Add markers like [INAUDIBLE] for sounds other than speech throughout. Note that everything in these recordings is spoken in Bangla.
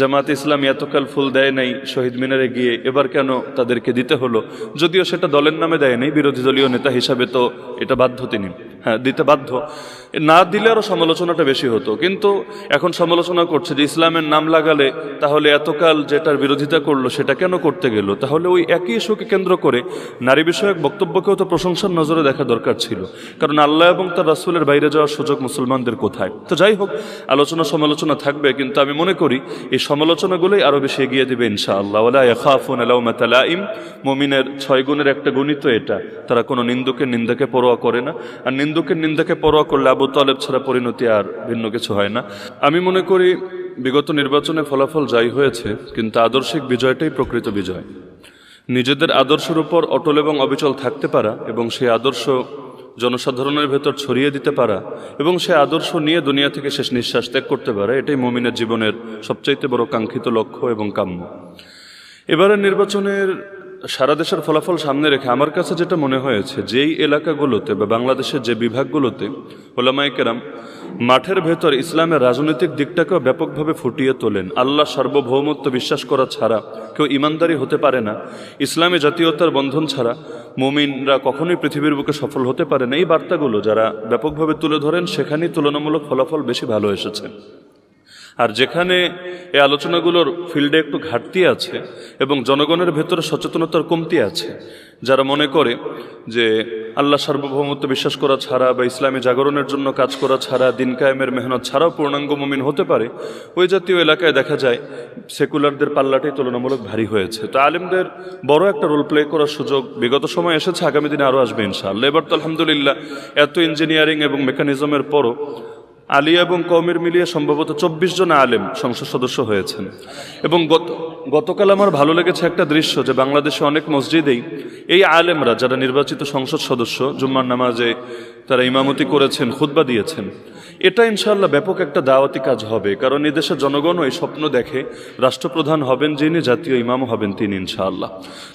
জামাত ইসলাম এতকাল ফুল দেয় নাই, শহীদ মিনারে গিয়ে। এবার কেন তাদেরকে দিতে হলো? যদিও সেটা দলের নামে দেয় নাই, বিরোধী দলীয় নেতা হিসাবে তো এটা বাধ্য তিনি হ্যাঁ দিতে বাধ্য। না দিলে আরও সমালোচনাটা বেশি হতো। কিন্তু এখন সমালোচনা করছে যে ইসলামের নাম লাগালে তাহলে এতকাল যেটার বিরোধিতা করল সেটা কেন করতে গেল? তাহলে ওই একই ইস্যুকে কেন্দ্র করে নারী বিষয়ক বক্তব্যকেও তো প্রশংসার নজরে দেখা দরকার ছিল। কারণ আল্লাহ এবং তার রাসুলের বাইরে যাওয়ার সুযোগ মুসলমানদের কোথায়? তো যাই হোক, আলোচনা সমালোচনা থাকবে, কিন্তু আমি মনে করি এই সমালোচনাগুলোই আরও বেশি এগিয়ে দিবে ইনশাআল্লাহ। ওলা ইয়াখাফুন আলাউমাতালাইম মমিনের ছয় গুণের একটা গুণিত এটা। তারা কোনো নিন্দুকের নিন্দাকে পরোয়া করে না। আর নিন্দুকের নিন্দাকে পরোয়া করলে আবু তালেব ছাড়া পরিণতি আর ভিন্ন কিছু হয় না। আমি মনে করি, বিগত নির্বাচনে ফলাফল যাই হয়েছে, কিন্তু আদর্শিক বিজয়টাই প্রকৃত বিজয়। নিজেদের আদর্শের উপর অটল এবং অবিচল থাকতে পারা এবং সেই আদর্শ জনসাধারণের ভেতর ছড়িয়ে দিতে পারা এবং সে আদর্শ নিয়ে দুনিয়া থেকে শেষ নিঃশ্বাস ত্যাগ করতে পারা, এটাই মমিনের জীবনের সবচাইতে বড় কাঙ্ক্ষিত লক্ষ্য এবং কাম্য। এবারের নির্বাচনের সারা দেশের ফলাফল সামনে রেখে আমার কাছে যেটা মনে হয়েছে, যেই এলাকাগুলোতে বা বাংলাদেশের যে বিভাগগুলোতে ওলামাই কেরাম মাঠের ভেতর ইসলামের রাজনৈতিক দিকটাকেও ব্যাপকভাবে ফুটিয়ে তোলেন, আল্লাহ সার্বভৌমত্ব বিশ্বাস করা ছাড়া কেউ ইমানদারি হতে পারে না, ইসলামী জাতীয়তার বন্ধন ছাড়া মুমিনরা কখনোই পৃথিবীর বুকে সফল হতে পারে না। এই বার্তাগুলো যারা ব্যাপকভাবে তুলে ধরেন, সেখানেই তুলনামূলক ফলাফল বেশি ভালো এসেছে। আর যেখানে এই আলোচনাগুলোর ফিল্ডে একটু ঘাটতি আছে এবং জনগণের ভেতরে সচেতনতার কমতি আছে, যারা মনে করে যে আল্লাহ সার্বভৌমত্ব বিশ্বাস করা ছাড়া বা ইসলামী জাগরণের জন্য কাজ করা ছাড়া, দিন কায়েমের মেহনত ছাড়াও পূর্ণাঙ্গ মমিন হতে পারে, ওই জাতীয় এলাকায় দেখা যায় সেকুলারদের পাল্লাটাই তুলনামূলক ভারী হয়েছে। তো আলেমদের বড় একটা রোল প্লে করার সুযোগ বিগত সময় এসেছে, আগামী দিনে আরও আসবে ইনশাআল্লাহ। এবার তো আলহামদুলিল্লাহ, এত ইঞ্জিনিয়ারিং এবং মেকানিজমের পরও আলী এবং কৌমের মিলিয়ে সম্ভবত চব্বিশ জন আলেম সংসদ সদস্য হয়েছেন। এবং গত গতকাল আমার ভালো লেগেছে একটা দৃশ্য যে বাংলাদেশে অনেক মসজিদেই এই আলেমরা, যারা নির্বাচিত সংসদ সদস্য, জুম্মার নামাজে তারা ইমামতি করেছেন খুদ্া দিয়েছেন এটা ইনশাআল্লাহ ব্যাপক একটা দাওয়াতি কাজ হবে, কারণ এদেশের দেশের জনগণও এই স্বপ্ন দেখে রাষ্ট্রপ্রধান হবেন যিনি, জাতীয় ইমামও হবেন তিনি ইনশাআল্লাহ।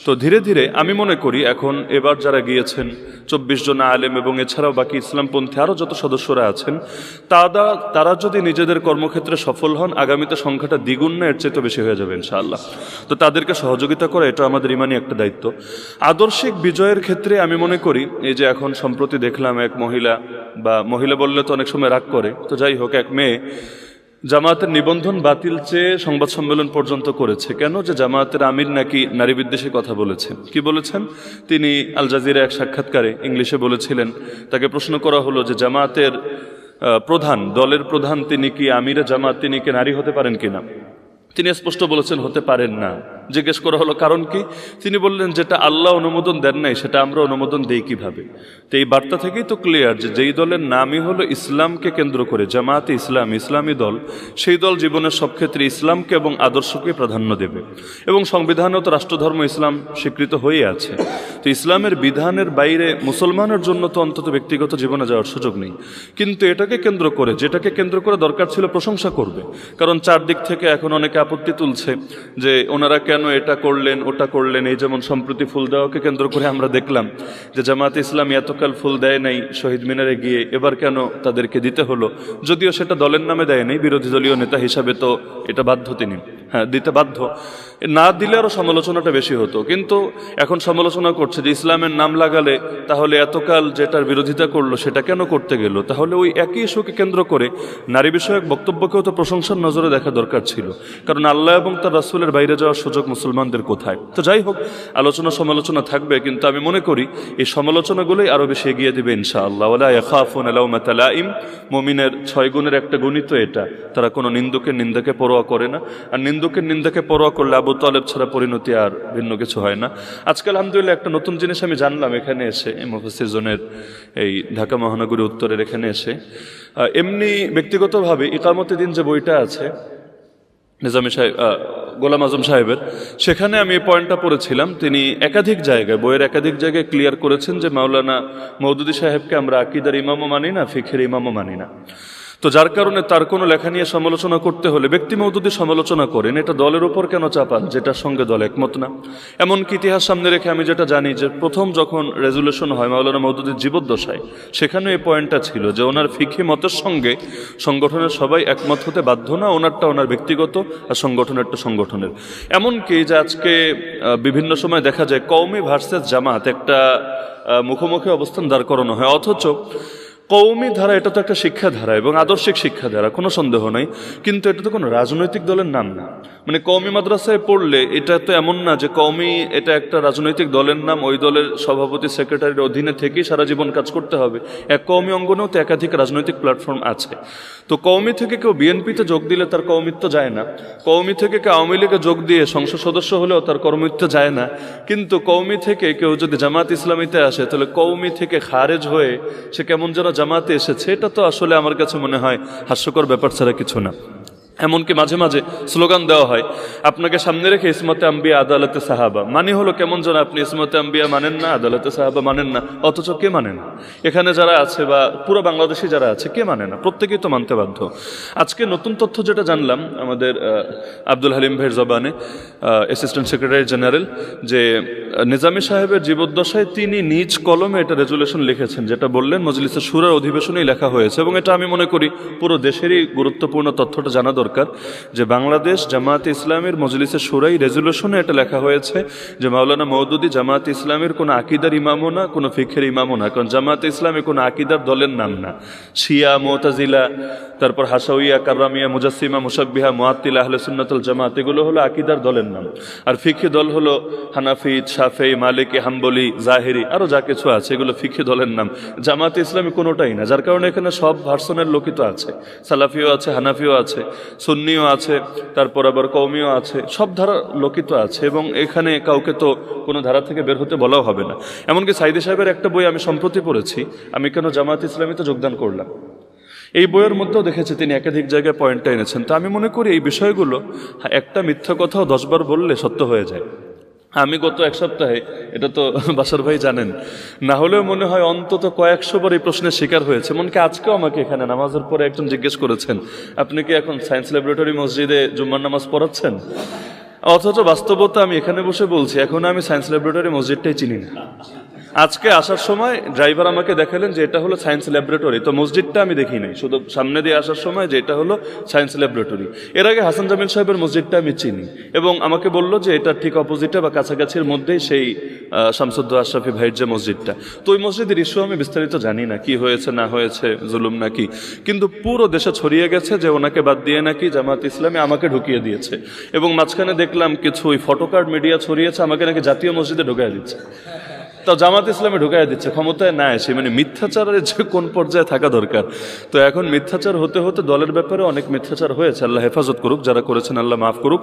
তো ধীরে ধীরে আমি মনে করি এখন এবার যারা গিয়েছেন, চব্বিশ জন আলেম এবং এছাড়াও বাকি ইসলামপন্থী আরও যত সদস্যরা আছেন তারা তারা যদি নিজেদের কর্মক্ষেত্রে সফল হন, আগামীতে সংখ্যাটা দ্বিগুণ না, এর চেয়ে বেশি হয়ে যাবে ইনশাআল্লাহ। তো তাদেরকে সহযোগিতা করা, এটা আমাদের ইমানই একটা দায়িত্ব। আদর্শিক বিজয়ের ক্ষেত্রে আমি মনে করি, এই যে এখন সম্প্রতি দেখলাম এক মহিলা, বা মহিলা বললে তো অনেক সময় রাগ করে। তো যাই হোক এক মেয়ে জামায়াতের নিবন্ধন বাতিল চেয়ে সংবাদ সম্মেলন পর্যন্ত করেছে। কেন যে জামায়াতের আমির নাকি নারী বিদ্বেষী কথা বলেছে কি বলেছেন? তিনি আল জাজিরা এক সাক্ষাৎকারে ইংলিশে বলেছিলেন তাকে প্রশ্ন করা হলো যে জামায়াতের আহ, প্রধান দলের প্রধান তিনি কি আমিরা জামাত তিনি কি নারী হতে পারেন কিনা? তিনি স্পষ্ট বলেছেন হতে পারেন না। জিজ্ঞেস করা হলো, কারণ কি? তিনি বললেন, যেটা আল্লাহ অনুমোদন দেন নাই, সেটা আমরা অনুমোদন দেই কীভাবে? তো এই বার্তা থেকেই তো ক্লিয়ার যে যেই দলের নামই হলো ইসলামকে কেন্দ্র করে জামাতে ইসলাম, ইসলামী দল, সেই দল জীবনের সব ক্ষেত্রে ইসলামকে এবং আদর্শকে প্রাধান্য দেবে। এবং সংবিধানেও তো রাষ্ট্রধর্ম ইসলাম স্বীকৃত হয়ে আছে। তো ইসলামের বিধানের বাইরে মুসলমানের জন্য তো অন্তত ব্যক্তিগত জীবনে যাওয়ার সুযোগ নেই। কিন্তু এটাকে কেন্দ্র করে, যেটাকে কেন্দ্র করে দরকার ছিল প্রশংসা করবে। কারণ চারদিক থেকে এখন অনেকে আপত্তি তুলছে যে ওনারা কেন এটা করলেন, ওটা করলেন, এই যেমন সম্প্রতি ফুল দেওয়াকে কেন্দ্র করে আমরা দেখলাম যে জামাত ইসলাম এতকাল ফুল দেয় নাই শহীদ মিনারে গিয়ে, এবার কেন তাদেরকে দিতে হলো? যদিও সেটা দলের নামে দেয় নাই, বিরোধী দলীয় নেতা হিসাবে তো এটা বাধ্য তিনি। হ্যাঁ দিতে বাধ্য। না দিলে আরও সমালোচনাটা বেশি হতো। কিন্তু এখন সমালোচনা করছে যে ইসলামের নাম লাগালে তাহলে এতকাল যেটার বিরোধিতা করল সেটা কেন করতে গেল? তাহলে ওই একই ইস্যুকে কেন্দ্র করে নারী বিষয়ক বক্তব্যকেও তো প্রশংসার নজরে দেখা দরকার ছিল। কারণ আল্লাহ এবং তার রাসুলের বাইরে যাওয়ার সুযোগ মুসলমানদের কোথায়? তো যাই হোক, আলোচনা সমালোচনা থাকবে, কিন্তু আমি মনে করি এই সমালোচনাগুলোই আরও বেশি এগিয়ে দিবে ইনশাআল্লাহ। ওলা ইয়াখাফুন মমিনের ছয় গুণের একটা গুণিত এটা। তারা কোনো নিন্দুকের নিন্দাকে পরোয়া করে না। আর নিন্দুকের নিন্দাকে পরোয়া করলে আবু তালেব ছাড়া পরিণতি আর ভিন্ন কিছু হয় না। আজকে আলহামদুলিল্লাহ একটা নতুন জিনিস আমি জানলাম এখানে এসে মুফাসির জোনের এই ঢাকা মহানগরী উত্তরের এখানে এসে। এমনি ব্যক্তিগতভাবে ইকামতে দিন যে বইটা আছে নিজামী সাহেব গোলাম আজম সাহেবের। সেখানে আমি এই পয়েন্টটা পড়েছিলাম। তিনি একাধিক জায়গায়, বইয়ের একাধিক জায়গায় ক্লিয়ার করেছেন যে মাওলানা মৌদুদি সাহেবকে আমরা আকিদার ইমামও মানি না, ফিখের ইমামও মানি না। তো যার কারণে তার কোনো লেখা নিয়ে সমালোচনা করতে হলে ব্যক্তি মৌদুদি সমালোচনা করেন, এটা দলের উপর কেন চাপান, যেটার সঙ্গে দল একমত না? এমনকি ইতিহাস সামনে রেখে আমি যেটা জানি যে প্রথম যখন রেজুলেশন হয় মাওলানা মৌদুদির জীবদ্দশায় সেখানে এই পয়েন্টটা ছিল যে ওনার ফিখি মতের সঙ্গে সংগঠনের সবাই একমত হতে বাধ্য না, ওনারটা ওনার ব্যক্তিগত আর সংগঠনের সংগঠনেরটা সংগঠনের। এমনকি যে আজকে বিভিন্ন সময় দেখা যায় কৌমি ভার্সেস জামাত একটা মুখোমুখি অবস্থান দাঁড় করানো হয়, অথচ কৌমি ধারা, এটা তো একটা শিক্ষাধারা এবং আদর্শিক শিক্ষাধারা, কোনো সন্দেহ নাই। কিন্তু এটা তো কোনো রাজনৈতিক দলের নাম না। মানে কৌমি মাদ্রাসায় পড়লে এটা তো এমন না যে কৌমি এটা একটা রাজনৈতিক দলের নাম, ওই দলের সভাপতি, সেক্রেটারির অধীনে থেকেই সারা জীবন কাজ করতে হবে। এক কৌমি অঙ্গনেও তো একাধিক রাজনৈতিক প্ল্যাটফর্ম আছে। তো কৌমি থেকে কেউ বিএনপিতে যোগ দিলে তার কৌমিত্ব যায় না। কৌমি থেকে কেউ আওয়ামী লীগে যোগ দিয়ে সংসদ সদস্য হলেও তার কর্মিত্ব যায় না। কিন্তু কৌমি থেকে কেউ যদি জামাত ইসলামীতে আসে, তাহলে কৌমি থেকে খারেজ হয়ে সে কেমন যেন জামাতে এসেছে এটা তো আসলে আমার কাছে মনে হয় হাস্যকর ব্যাপার ছাড়া কিছু না। এমনকি মাঝে মাঝে স্লোগান দেওয়া হয়, আপনাকে সামনে রেখে ইসমতে আম্বিয়া আদালতে সাহাবা। মানে হলো কেমন যেন আপনি ইসমতে আম্বিয়া মানেন না, আদালতে সাহাবা মানেন না, অথচ কে মানে না? এখানে যারা আছে বা পুরো বাংলাদেশি যারা আছে, কে মানে না? প্রত্যেকেই তো মানতে বাধ্য। আজকে নতুন তথ্য যেটা জানলাম, আমাদের আব্দুল হালিম ভাইয়ের জবানে অ্যাসিস্ট্যান্ট সেক্রেটারি জেনারেল যে নিজামী সাহেবের জীবদ্দশায় তিনি নিজ কলমে এটা রেজুলেশন লিখেছেন, যেটা বললেন মজলিসের সুরের অধিবেশনেই লেখা হয়েছে, এবং এটা আমি মনে করি পুরো দেশেরই গুরুত্বপূর্ণ তথ্যটা জানা দরকার। যে বাংলাদেশ জামাত ইসলামের মজলিসের সুরাই রেজুলেশনে এটা লেখা হয়েছে যে মাওলানা মৌদুদি জামাত ইসলামের কোনো আকিদার ইমামও না, কোনো ফিখের ইমামও না। কারণ জামাত ইসলামে কোনো আকিদার দলের নাম না। শিয়া, মোতাজিলা, তারপর হাসাউইয়া কার্রামিয়া মুজাসিমা মুসাব্বিহা মোয়াত্তিলা আহলে সুন্নাতুল জামাত এগুলো হলো আকিদার দলের নাম। আর ফিখি দল হলো হানাফি শাফেই মালিকি, হাম্বলি, জাহেরি আরও যা কিছু আছে, এগুলো ফিখি দলের নাম। জামাত ইসলামী কোনোটাই না। যার কারণে এখানে সব ভার্সনের লোকই তো আছে। সালাফিও আছে, হানাফিও আছে। সুন্নিও আছে তারপর আবার কৌমিও আছে সব ধারা লোকই তো আছে এবং এখানে কাউকে তো কোনো ধারা থেকে বের হতে বলাও হবে না। এমনকি সাইদি সাহেবের একটা বই আমি সম্প্রতি পড়েছি আমি কেন জামাত ইসলামীতে যোগদান করলাম? এই বইয়ের মধ্যেও দেখেছি তিনি একাধিক জায়গায় পয়েন্টটা এনেছেন। তো আমি মনে করি এই বিষয়গুলো হ্যাঁ, একটা মিথ্যা কথাও দশবার বললে সত্য হয়ে যায়। আমি গত এক সপ্তাহে, এটা তো [LAUGHS] বাসার ভাই জানেন, না হলেও মনে হয় অন্তত কয়েকশো বার এই প্রশ্নের শিকার হয়েছে। মনকে আজকেও আমাকে এখানে নামাজের পরে একজন জিজ্ঞেস করেছেন, আপনি কি এখন সায়েন্স ল্যাবরেটরি মসজিদে জুম্মার নামাজ পড়াচ্ছেন? অথচ বাস্তবতা আমি এখানে বসে বলছি, এখন আমি সায়েন্স ল্যাবরেটরি মসজিদটাই চিনি না। আজকে আসার সময় ড্রাইভার আমাকে দেখালেন যে এটা হলো সায়েন্স ল্যাবরেটরি। তো মসজিদটা আমি দেখি নাই। শুধু সামনে দিয়ে আসার সময় যে এটা হলো সায়েন্স ল্যাবরেটরি। এর আগে হাসান জামিল সাহেবের মসজিদটা আমি চিনি এবং আমাকে বলল যে এটা ঠিক অপোজিটে বা কাছাকাছির মধ্যেই সেই শামসুদ্দ আশরাফি ভাইয়ের যে মসজিদটা। তো ওই মসজিদের ইস্যু আমি বিস্তারিত জানি না, কি হয়েছে, না হয়েছে, জুলুম নাকি। কিন্তু পুরো দেশে ছড়িয়ে গেছে যে ওনাকে বাদ দিয়ে নাকি জামাত ইসলামী আমাকে ঢুকিয়ে দিয়েছে। এবং মাঝখানে দেখলাম কিছু ওই ফটোকার্ড মিডিয়া ছড়িয়েছে, আমাকে নাকি জাতীয় মসজিদে ঢুকিয়ে দিচ্ছে। তো জামাত ইসলামে ঢুকাই দিচ্ছে, ক্ষমতায় না এসে মানে মিথ্যাচারের যে কোন পর্যায়ে থাকা দরকার। তো এখন মিথ্যাচার হতে হতে দলের ব্যাপারে অনেক মিথ্যাচার হয়েছে, আল্লাহ হেফাজত করুক, যারা করেছেন আল্লাহ মাফ করুক।